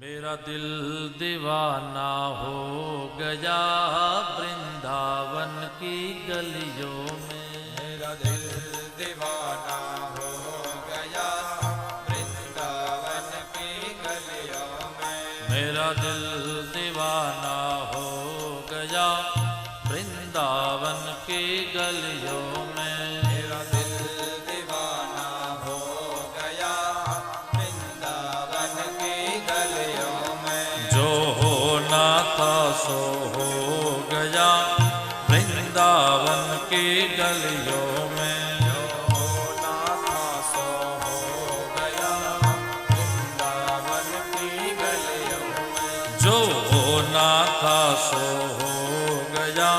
मेरा दिल दीवाना हो गया वृंदावन की गलियों में। मेरा दिल दीवाना हो गया वृंदावन की गलियों में। मेरा दिल दीवाना हो गया वृंदावन की गलियों में सो हो गया वृंदावन की गलियों में। जो हो होना था सो हो गया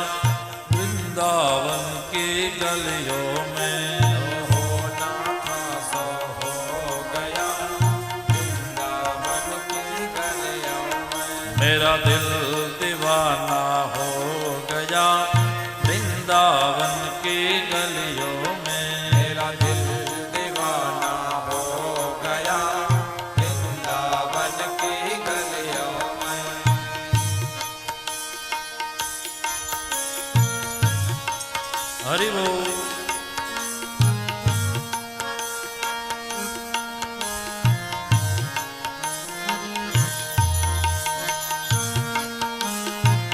वृंदावन की गलियों में। मेरा दिल हरि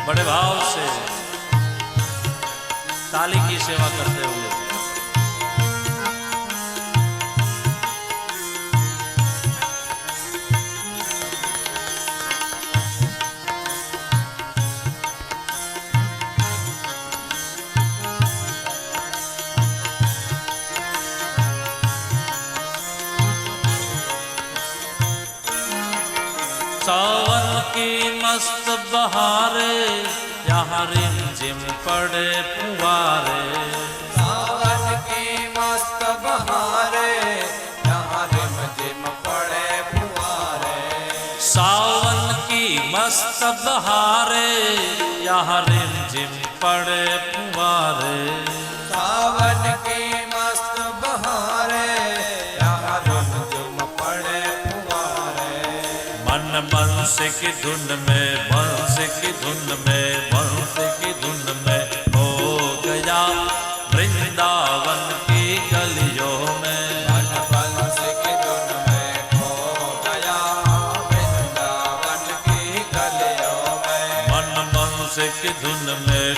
बड़े भाव से ताली की सेवा करते हुए। सावन की मस्त बहारे यहाँ रिम जिम पड़े फुवारे सावन की मस्त बहारे यहाँ रिम जिम पड़े फुहारे सावन की मस्त बहारे यहाँ रिम जिम पड़े फुवारे बंस की धुन में बंस की धुन में बंस की धुन में हो गया वृंदावन की गलियों में। मन बंस की धुन में खो गया वृंदावन की गलियों में। मन बंस की धुन में